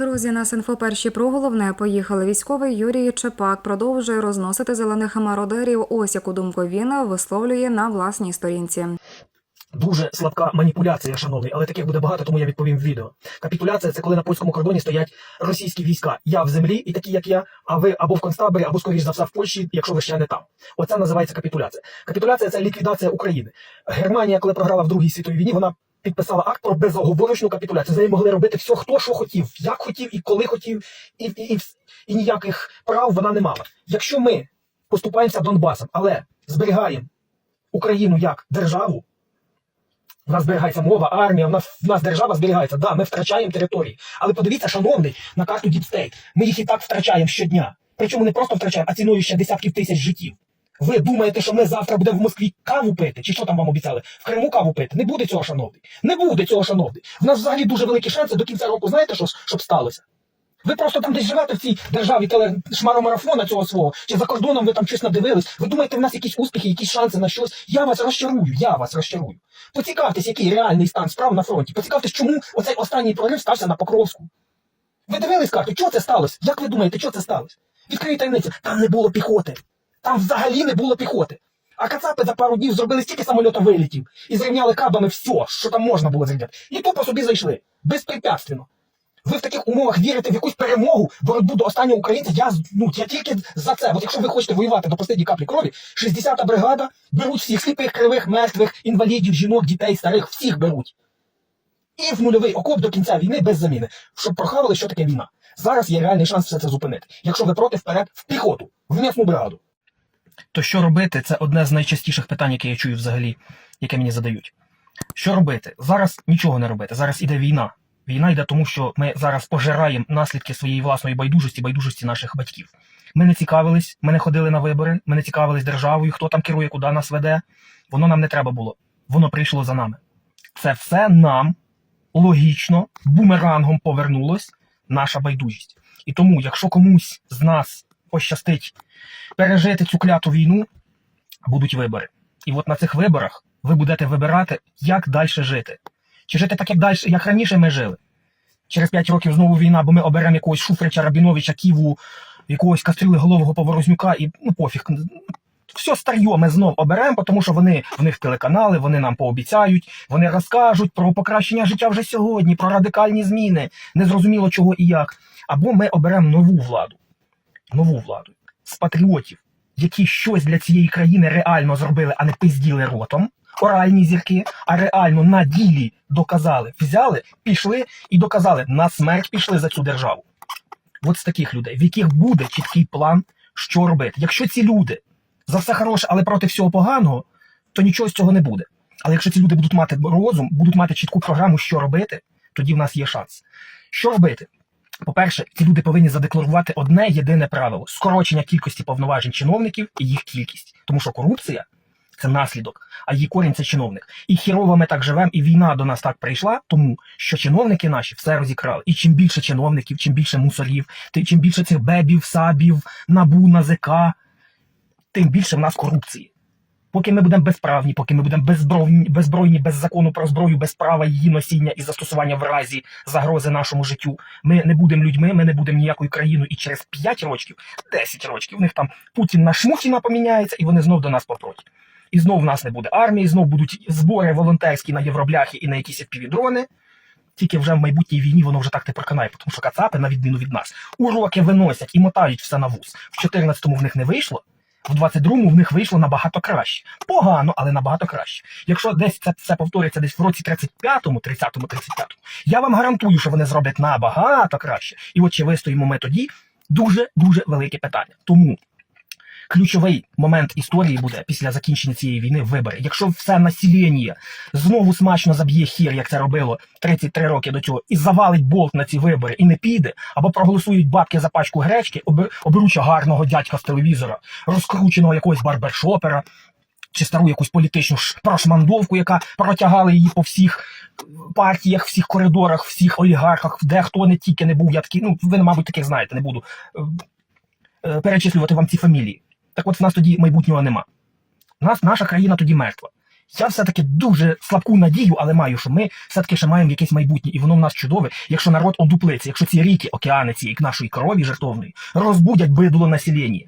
Друзі, нас інфо перші про головне поїхали. Військовий Юрій Чепак продовжує розносити зелених мародерів. Ось яку думку він висловлює на власній сторінці. Дуже слабка маніпуляція, шановний, але таких буде багато, тому я відповім в відео. Капітуляція це коли на польському кордоні стоять російські війська. Я в землі, і такі, як я, а ви або в концтаборі, або скоріш за все в Польщі, якщо ви ще не там. Оце називається капітуляція. Капітуляція це ліквідація України. Германія, коли програла в Другій світовій війні, вона підписала акт про безоговорочну капітуляцію. З нею могли робити все, хто що хотів, як хотів і коли хотів, і, і, і, і ніяких прав вона не мала. Якщо ми поступаємося Донбасом, але зберігаємо Україну як державу. У нас зберігається мова, армія, в нас, в нас держава зберігається. Да, ми втрачаємо території. Але подивіться, шановний, на карту State. Ми їх і так втрачаємо щодня. Причому не просто втрачаємо, а ціною ще десятків тисяч життів. Ви думаєте, що ми завтра будемо в Москві каву пити? Чи що там вам обіцяли? В Криму каву пити? Не буде цього, шановний. Не буде цього, шановний. В нас взагалі дуже великі шанси до кінця року. Знаєте, що, щоб сталося? Ви просто там десь живете в цій державі теле шмаромарафона цього свого, чи за кордоном ви там щось надивились. Ви думаєте, в нас якісь успіхи, якісь шанси на щось? Я вас розчарую, я вас розчарую. Поцікавтесь, який реальний стан справ на фронті. Поцікавтесь, чому оцей останній прорив стався на Покровську. Ви дивились карту, чого це сталося? Як ви думаєте, що це сталося? Відкрию таємницю, там не було піхоти. Там взагалі не було піхоти. А кацапи за пару днів зробили стільки самольотів вилітів і зрівняли кабами все, що там можна було зрівняти. І тупо собі зайшли. Безпрепятственно. Ви в таких умовах вірите в якусь перемогу, боротьбу до останнього українця. Я ну я тільки за це. От якщо ви хочете воювати до останньої каплі крові, 60-та бригада беруть всіх сліпих, кривих, мертвих, інвалідів, жінок, дітей, старих, всіх беруть. І в нульовий окоп до кінця війни без заміни, щоб прохавали, що таке війна. Зараз є реальний шанс все це зупинити. Якщо ви проти вперед в піхоту, в м'ясну бригаду. То що робити? Це одне з найчастіших питань, яке я чую взагалі, яке мені задають. Що робити? Зараз нічого не робити. Зараз іде війна. Війна йде тому, що ми зараз пожираємо наслідки своєї власної байдужості, байдужості наших батьків. Ми не цікавились, ми не ходили на вибори, ми не цікавились державою, хто там керує, куди нас веде. Воно нам не треба було. Воно прийшло за нами. Це все нам логічно, бумерангом повернулось наша байдужість. І тому, якщо комусь з нас пощастить пережити цю кляту війну, будуть вибори. І от на цих виборах ви будете вибирати, як далі жити. Чи жити так, як далі, як раніше ми жили? Через 5 років знову війна, бо ми оберемо якогось Шуфрича, Рабіновича, Ківу, якогось кастрюли голового Поворознюка і ну пофіг. Все старьо ми знов оберемо, тому що вони в них телеканали, вони нам пообіцяють, вони розкажуть про покращення життя вже сьогодні, про радикальні зміни, незрозуміло чого і як. Або ми оберемо нову владу, нову владу з патріотів, які щось для цієї країни реально зробили, а не пизділи ротом. Оральні зірки, а реально на ділі доказали, взяли, пішли і доказали, на смерть пішли за цю державу. От з таких людей, в яких буде чіткий план, що робити. Якщо ці люди за все хороше, але проти всього поганого, то нічого з цього не буде. Але якщо ці люди будуть мати розум, будуть мати чітку програму, що робити, тоді в нас є шанс. Що робити? По-перше, ці люди повинні задекларувати одне єдине правило: скорочення кількості повноважень чиновників і їх кількість. Тому що корупція це наслідок, а її корінь це чиновник. І хірово ми так живемо, і війна до нас так прийшла, тому що чиновники наші все розікрали. І чим більше чиновників, чим більше мусорів, чим більше цих бебів, сабів, набу, НАЗК, тим більше в нас корупції. Поки ми будемо безправні, поки ми будемо беззбройні, беззбройні, без закону про зброю, без права її носіння і застосування в разі загрози нашому життю, ми не будемо людьми, ми не будемо ніякою країною. І через 5 років, 10 років, в них там Путін на Шмутіна поміняється, і вони знов до нас попроть. І знов в нас не буде армії, знов будуть збори волонтерські на євробляхи і на якісь FPV-дрони. Тільки вже в майбутній війні воно вже так не проканає, тому що кацапи, на відміну від нас, уроки виносять і мотають все на вуз. В 14-му в них не вийшло, в 22-му в них вийшло набагато краще. Погано, але набагато краще. Якщо десь це, це повториться десь в році 35-му, 30-му, 35-му, я вам гарантую, що вони зроблять набагато краще. І от чи вистоїмо ми тоді, дуже-дуже велике питання. Тому ключовий момент історії буде після закінчення цієї війни вибори. Якщо все населення знову смачно заб'є хір, як це робило 33 роки до цього, і завалить болт на ці вибори і не піде, або проголосують бабки за пачку гречки, оберуча гарного дядька з телевізора, розкрученого якогось барбершопера. Чи стару якусь політичну прошмандовку, яка протягала її по всіх партіях, всіх коридорах, всіх олігархах, де хто не тільки не був. Я такий, ну ви, мабуть, таких знаєте, не буду е, е, перечислювати вам ці фамілії. Так от в нас тоді майбутнього нема. У нас наша країна тоді мертва. Я все-таки дуже слабку надію, але маю, що ми все-таки ще маємо якесь майбутнє, і воно в нас чудове, якщо народ одуплиться, якщо ці ріки, океани, ці як нашої крові жертовної, розбудять бидло населення.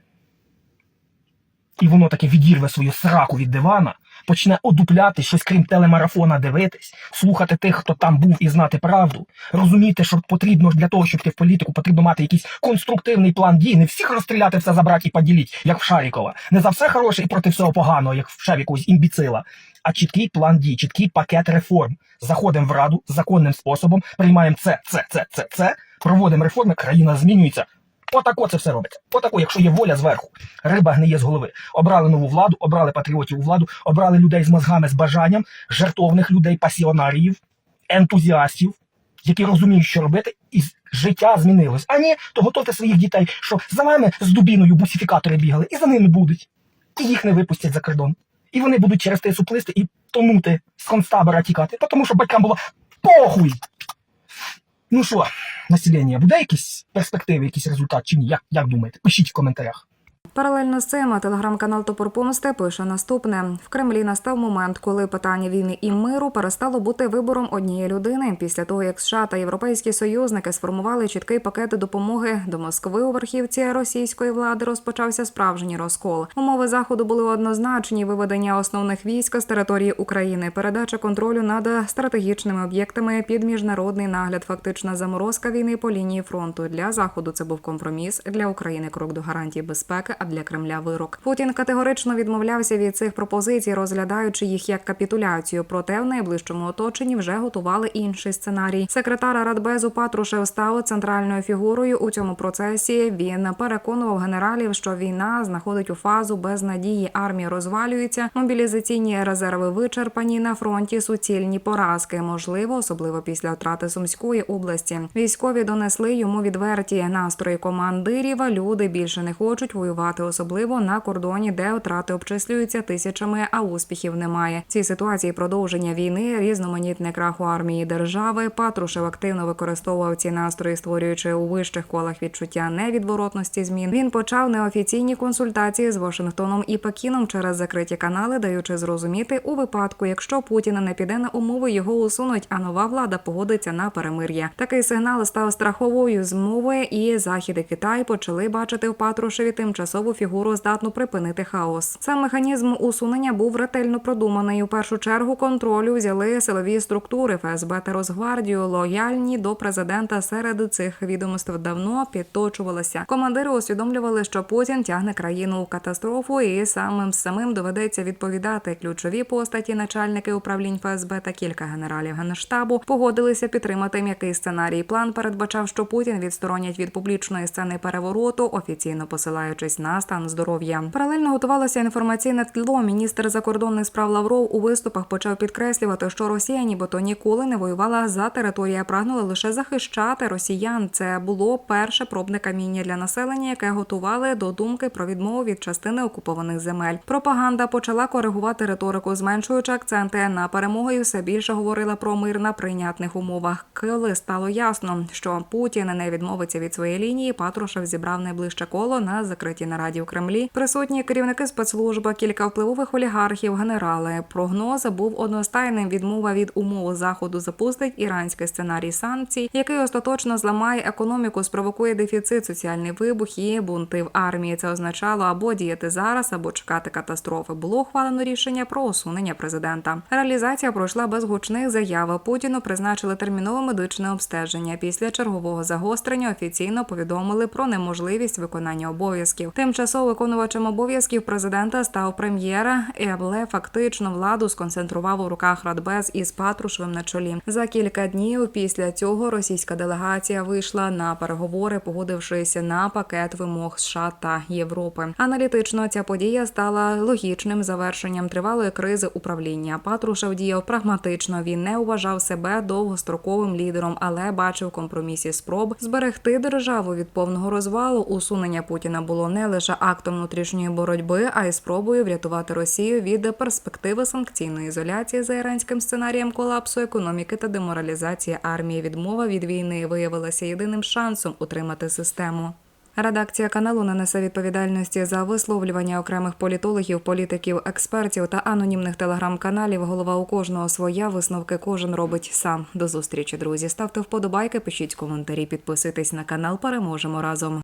І воно таки відірве свою сраку від дивана, почне одупляти щось, крім телемарафона, дивитись, слухати тих, хто там був і знати правду, розуміти, що потрібно для того, щоб йти в політику, потрібно мати якийсь конструктивний план дій, не всіх розстріляти, все забрати і поділіть, як в Шарікова. Не за все хороше і проти всього поганого, як в ще якогось імбіцила, а чіткий план дій, чіткий пакет реформ. Заходимо в раду законним способом, приймаємо це, це, це, це, це, проводимо реформи, країна змінюється. Отако це все робиться. Отако, якщо є воля зверху, риба гниє з голови. Обрали нову владу, обрали патріотів у владу, обрали людей з мозгами, з бажанням, жертовних людей, пасіонаріїв, ентузіастів, які розуміють, що робити, і життя змінилось. А ні, то готовте своїх дітей, що за вами з дубіною бусифікатори бігали, і за ними будуть. І їх не випустять за кордон. І вони будуть через тису плисти і тонути з концтабора тікати, тому що батькам було похуй. Ну що, населення, буде якісь перспективи, якийсь результат чи ні? Як, як думаєте? Пишіть в коментарях. Паралельно з цим телеграм-канал Топор Помсти пише наступне: в Кремлі настав момент, коли питання війни і миру перестало бути вибором однієї людини. Після того, як США та європейські союзники сформували чіткий пакет допомоги до Москви у верхівці російської влади, розпочався справжній розкол. Умови заходу були однозначні: виведення основних військ з території України, передача контролю над стратегічними об'єктами під міжнародний нагляд, фактична заморозка війни по лінії фронту. Для заходу це був компроміс для України крок до гарантії безпеки, а для Кремля вирок. Путін категорично відмовлявся від цих пропозицій, розглядаючи їх як капітуляцію. Проте в найближчому оточенні вже готували інший сценарій. Секретар Радбезу Патрушев став центральною фігурою у цьому процесі. Він переконував генералів, що війна знаходить у фазу без надії. Армія розвалюється, мобілізаційні резерви вичерпані на фронті. Суцільні поразки, можливо, особливо після втрати Сумської області. Військові донесли йому відверті настрої командирів. Люди більше не хочуть воювати, особливо на кордоні, де втрати обчислюються тисячами, а успіхів немає. Цій ситуації продовження війни, різноманітний крах у армії держави. Патрушев активно використовував ці настрої, створюючи у вищих колах відчуття невідворотності змін. Він почав неофіційні консультації з Вашингтоном і Пекіном через закриті канали, даючи зрозуміти у випадку, якщо Путін не піде на умови, його усунуть, а нова влада погодиться на перемир'я. Такий сигнал став страховою змови, і захід і Китай почали бачити в Патрушеві тимчасову фігуру, здатну припинити хаос. Сам механізм усунення був ретельно продуманий. У першу чергу контролю взяли силові структури ФСБ та Росгвардію, лояльні до президента. Серед цих відомств давно підточувалися. Командири усвідомлювали, що Путін тягне країну у катастрофу, і самим самим доведеться відповідати. Ключові постаті, начальники управлінь ФСБ та кілька генералів генштабу погодилися підтримати м'який сценарій. План передбачав, що Путін відсторонять від публічної сцени перевороту, офіційно посилаючись на стан здоров'я. Паралельно готувалося інформаційне тло. Міністр закордонних справ Лавров у виступах почав підкреслювати, що Росія нібито ніколи не воювала за територію, а прагнула лише захищати росіян. Це було перше пробне каміння для населення, яке готували до думки про відмову від частини окупованих земель. Пропаганда почала коригувати риторику, зменшуючи акценти на перемогу і все більше говорила про мир на прийнятних умовах. Коли стало ясно, що Путін не відмовиться від своєї лінії, Патрушев зібрав найближче коло на закритій нараді в Кремлі. Присутні керівники спецслужб, кілька впливових олігархів, генерали. Прогноз був одностайним. Відмова від умов заходу запустить іранський сценарій санкцій, який остаточно зламає економіку, спровокує дефіцит, соціальний вибух і бунти в армії. Це означало або діяти зараз, або чекати катастрофи. Було ухвалено рішення про усунення президента. Реалізація пройшла без гучних заяв. Путіну призначили термінове медичне обстеження. Після чергового загострення офіційно повідомили про неможливість виконання обов'язків. Тимчасово виконувачем обов'язків президента став прем'єра, але фактично владу сконцентрував у руках Радбез із Патрушевим на чолі. За кілька днів після цього російська делегація вийшла на переговори, погодившись на пакет вимог США та Європи. Аналітично ця подія стала логічним завершенням тривалої кризи управління. Патрушев діяв прагматично. Він не вважав себе довгостроковим лідером, але бачив компромісі спроб зберегти державу від повного розвалу. Усунення Путіна було не лише актом внутрішньої боротьби, а й спробою врятувати Росію від перспективи санкційної ізоляції за іранським сценарієм колапсу економіки та деморалізації армії. Відмова від війни виявилася єдиним шансом утримати систему. Редакція каналу не несе відповідальності за висловлювання окремих політологів, політиків, експертів та анонімних телеграм-каналів. Голова у кожного своя висновки кожен робить сам. До зустрічі, друзі. Ставте вподобайки, пишіть коментарі, підписуйтесь на канал. Переможемо разом.